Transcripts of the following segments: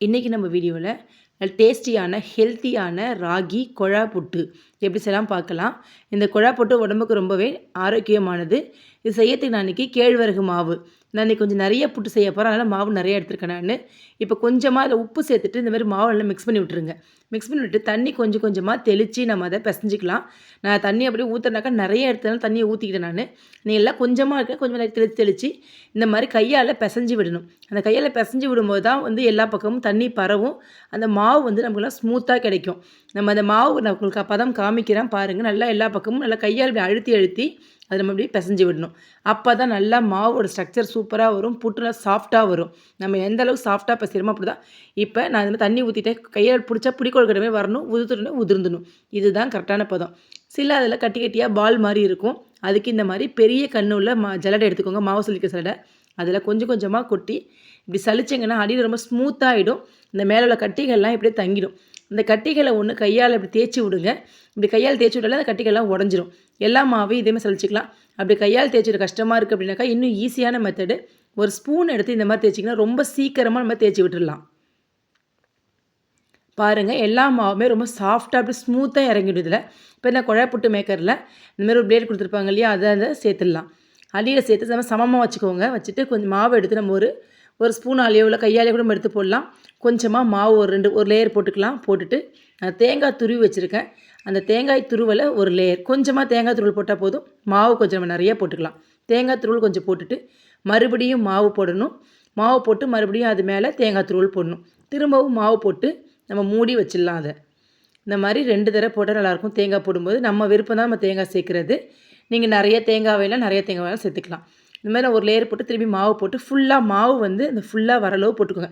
இன்றைக்கி நம்ம வீடியோவில் டேஸ்டியான ஹெல்த்தியான ராகி குழா புட்டு எப்படி செய்யலாம் பார்க்கலாம். இந்த குழா புட்டு உடம்புக்கு ரொம்பவே ஆரோக்கியமானது. இது செய்யறதுக்கு நான் இன்றைக்கி கேழ்வரகு மாவு. நான் இன்றைக்கி கொஞ்சம் நிறைய புட்டு செய்ய போகிறேன் அதனால் மாவு நிறைய எடுத்துருக்கேன் நான். இப்போ கொஞ்சமாக அதில் உப்பு சேர்த்துட்டு இந்த மாதிரி மாவு எல்லாம் மிக்ஸ் பண்ணி விட்டுருங்க. மிக்ஸ் பண்ணி விட்டு தண்ணி கொஞ்சம் கொஞ்சமாக தெளித்து நம்ம அதை பிசைஞ்சிக்கலாம். நான் தண்ணி அப்படியே ஊற்றுனாக்கா நிறைய இடத்துல தண்ணியை ஊற்றிக்கிட்டேன் நான். நீ எல்லாம் கொஞ்சமாக இருக்க கொஞ்சம் தெளித்து தெளித்து இந்த மாதிரி கையால் பிசைஞ்சு விடணும். அந்த கையால் பிசைஞ்சு விடும்போது தான் வந்து எல்லா பக்கமும் தண்ணி பரவும். அந்த மாவு வந்து நமக்குலாம் ஸ்மூத்தாக கிடைக்கும். நம்ம அந்த மாவு நான் உங்களுக்கு பதம் காமிக்கிறேன். பாருங்கள் நல்லா எல்லா பக்கமும் நல்லா கையால் இப்படி அழுத்தி அழுத்தி அதை நம்ம இப்படி பிசைஞ்சு விடணும். அப்போ தான் நல்லா மாவோட ஸ்ட்ரக்சர் சூப்பராக வரும். புட்டுலாம் சாஃப்டாக வரும். நம்ம எந்த அளவுக்கு சாஃப்டாக பிசைகிறோமோ அப்படி தான் இப்போ நான் இந்த தண்ணி ஊற்றிட்டேன் கையால் பிடிச்சா பிடிக்கொள்கிற வரணும். உதிர்த்துடனே உதிர்ந்துடும் இதுதான் கரெக்டான பதம். சில அதில் கட்டி கட்டியாக பால் மாதிரி இருக்கும். அதுக்கு இந்த மாதிரி பெரிய கண்ணுள்ள மா ஜலடை எடுத்துக்கோங்க. மாவு சொல்லிக்க சலடை. அதில் கொஞ்சம் கொஞ்சமாக கொட்டி இப்படி சலிச்சிங்கன்னா அடியில் ரொம்ப ஸ்மூத்தாகிடும் இந்த மேலே உள்ள கட்டிகள்லாம் இப்படியே தங்கிடும். இந்த கட்டிகளை ஒன்று கையால் இப்படி தேய்ச்சி விடுங்க. இப்படி கையால் தேய்ச்சி விட்டாலே அந்த கட்டிகள்லாம் உடஞ்சிரும். எல்லா மாவையும் இதேமாதிரி சலிச்சிக்கலாம். அப்படி கையால் தேய்ச்சிட கஷ்டமாக இருக்குது அப்படின்னாக்கா இன்னும் ஈஸியான மெத்தடு ஒரு ஸ்பூன் எடுத்து இந்த மாதிரி தேய்ச்சிங்கன்னா ரொம்ப சீக்கிரமாக நம்ம தேய்ச்சி விட்டுடலாம். பாருங்கள் எல்லா மாவுமே ரொம்ப சாஃப்டாக அப்படி ஸ்மூத்தாக இறங்கிடும் இதில். இப்போ இந்த குழப்புட்டு மேக்கரில் இந்தமாதிரி ஒரு பிளேட் கொடுத்துருப்பாங்க இல்லையா அதை அதை சேர்த்துடலாம். அடியில் சேர்த்து நம்ம சமமாக வச்சுக்கோங்க. வச்சுட்டு கொஞ்சம் மாவு எடுத்து நம்ம ஒரு ஒரு ஸ்பூனாலேயோ இல்லை கையாலேயோ கூட எடுத்து போடலாம். கொஞ்சமாக மாவு ஒரு ரெண்டு ஒரு லேயர் போட்டுக்கலாம். போட்டுட்டு தேங்காய் துருவி வச்சுருக்கேன். அந்த தேங்காய் துருவலை ஒரு லேயர் கொஞ்சமாக தேங்காய் துருவல் போட்டால் போதும். மாவு கொஞ்சம் நம்ம நிறையா போட்டுக்கலாம். தேங்காய் துருவல் கொஞ்சம் போட்டுட்டு மறுபடியும் மாவு போடணும். மாவு போட்டு மறுபடியும் அது மேலே தேங்காய் துருவல் போடணும். திரும்பவும் மாவு போட்டு நம்ம மூடி வச்சிடலாம் அதை. இந்த மாதிரி ரெண்டு தடவை போட்டால் நல்லாயிருக்கும் தேங்காய் போடும்போது நம்ம விருப்பம் தான் நம்ம தேங்காய் சேர்க்குறது. நீங்கள் நிறைய தேங்காய் வேணால் நிறைய தேங்காய் வேணால் சேர்த்துக்கலாம். இந்த மாதிரி ஒரு லேயர் போட்டு திரும்பி மாவு போட்டு ஃபுல்லாக மாவு வந்து இந்த ஃபுல்லாக வரளவு போட்டுக்கோங்க.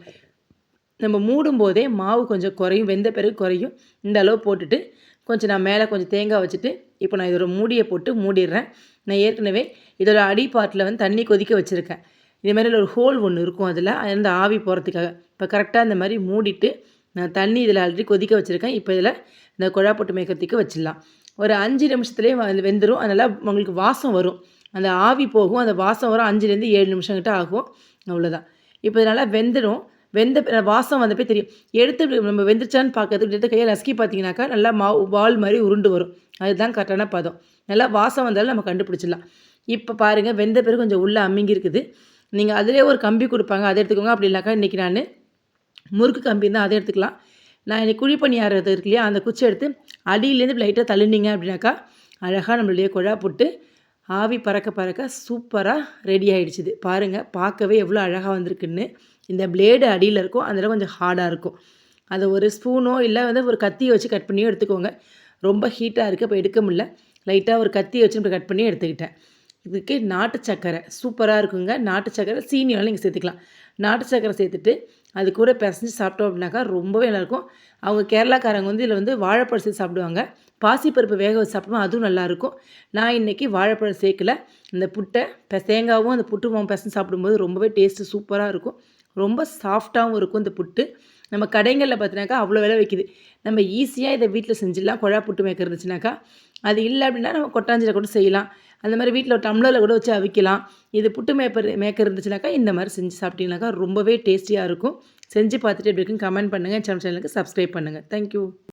நம்ம மூடும் போதே மாவு கொஞ்சம் குறையும் வெந்த பிறகு குறையும். இந்த அளவு போட்டுட்டு கொஞ்சம் நான் மேலே கொஞ்சம் தேங்காய் வச்சுட்டு இப்போ நான் இதோட மூடியை போட்டு மூடிடுறேன். நான் ஏற்கனவே இதோட அடிப்பாட்டில் வந்து தண்ணி கொதிக்க வச்சுருக்கேன். இதேமாதிரி ஒரு ஹோல் ஒன்று இருக்கும் அதில் அந்த ஆவி போகிறதுக்காக இப்போ கரெக்டாக இந்த மாதிரி மூடிட்டு நான் தண்ணி இதில் ஆல்ரெடி கொதிக்க வச்சுருக்கேன். இப்போ இதில் இந்த குழா போட்டு மேய்க்கிறதுக்கு வச்சிடலாம். ஒரு அஞ்சு நிமிஷத்துலேயே அதில் வெந்துடும் அதனால் உங்களுக்கு வாசம் வரும். அந்த ஆவி போகும். அந்த வாசம் வரும். அஞ்சுலேருந்து ஏழு நிமிஷம் கிட்ட ஆகும். அவ்வளோதான். இப்போ இதனால் வெந்துடும் வெந்த வாசம் வந்தப்போ தெரியும். எடுத்து நம்ம வெந்துச்சான்னு பார்க்கறதுக்கு எடுத்து கையை நசுக்கி பார்த்தீங்கன்னாக்கா நல்லா மா வால் மாதிரி உருண்டு வரும். அதுதான் கரெக்டான பதம். நல்லா வாசம் வந்தாலும் நம்ம கண்டுபிடிச்சிடலாம். இப்போ பாருங்கள் வெந்த பிறகு கொஞ்சம் உள்ளே அம்மிங்கி இருக்குது நீங்கள் அதிலே ஒரு கம்பி கொடுப்பாங்க. அதை எடுத்துக்கோங்க. அப்படி இல்லைனாக்கா இன்றைக்கி நான் முறுக்கு கம்பி இருந்தால் அதை எடுத்துக்கலாம். நான் இந்த குழி பணியாரது இருக்கு இல்லையா? அந்த குச்சி எடுத்து அடியிலேருந்து லைட்டாக தள்ளினீங்க அப்படின்னாக்கா அழகாக நம்மளுடைய குழா போட்டு ஆவி பறக்க பறக்க சூப்பராக ரெடி ஆகிடுச்சிது பாருங்கள் பார்க்கவே எவ்வளோ அழகாக வந்திருக்குன்னு. இந்த பிளேடு அடியில் இருக்கும் அதில் கொஞ்சம் ஹார்டாக இருக்கும். அதை ஒரு ஸ்பூனோ இல்லை வந்து ஒரு கத்தியை வச்சு கட் பண்ணியோ எடுத்துக்கோங்க. ரொம்ப ஹீட்டாக இருக்குது இப்போ எடுக்க முடியல. லைட்டாக ஒரு கத்தியை வச்சு நம்ம கட் பண்ணி எடுத்துக்கிட்டேன். இதுக்கு நாட்டு சக்கரை. சூப்பராக இருக்குங்க. நாட்டு சக்கரை சீனியெல்லாம் நீங்கள் சேர்த்துக்கலாம். நாட்டு சக்கரை சேர்த்துட்டு அது கூட பிசைஞ்சு சாப்பிட்டோம் அப்படின்னாக்கா ரொம்பவே நல்லாயிருக்கும். அவங்க கேரளாக்காரங்க வந்து இதில் வந்து வாழைப்பழம் சேர்த்து சாப்பிடுவாங்க. பாசிப்பருப்பு வேக வச்சு சாப்பிடுவோம் அதுவும் நல்லாயிருக்கும். நான் இன்றைக்கி வாழைப்பழம் சேர்க்கல. இந்த புட்டை தேங்காவும் அந்த புட்டு பிசைஞ்சு சாப்பிடும்போது ரொம்பவே டேஸ்ட்டு சூப்பராக இருக்கும். ரொம்ப சாஃப்டாகவும் இருக்கும் இந்த புட்டு. நம்ம கடைகளில் பார்த்தினாக்கா அவ்வளோ விலை வைக்குது. நம்ம ஈஸியாக இதை வீட்டில் செஞ்சிடலாம். குழா புட்டு மேக்கர் இருந்துச்சுனாக்கா. அது இல்லை அப்படின்னா நம்ம கொட்டாஞ்சியில் கூட செய்யலாம். அந்த மாதிரி வீட்டில் ஒரு டம்ளரில் கூட வச்சு அவிக்கலாம். இது புட்டு மேப்பர் மேக்கர் இருந்துச்சுனாக்கா இந்த மாதிரி செஞ்சு சாப்பிட்டீங்கனாக்கா ரொம்பவே டேஸ்டியாக இருக்கும். செஞ்சு பார்த்துட்டு எப்படி இருக்குன்னு கமெண்ட் பண்ணுங்கள் சேனலுக்கு சப்ஸ்கிரைப் பண்ணுங்கள் தேங்க்யூ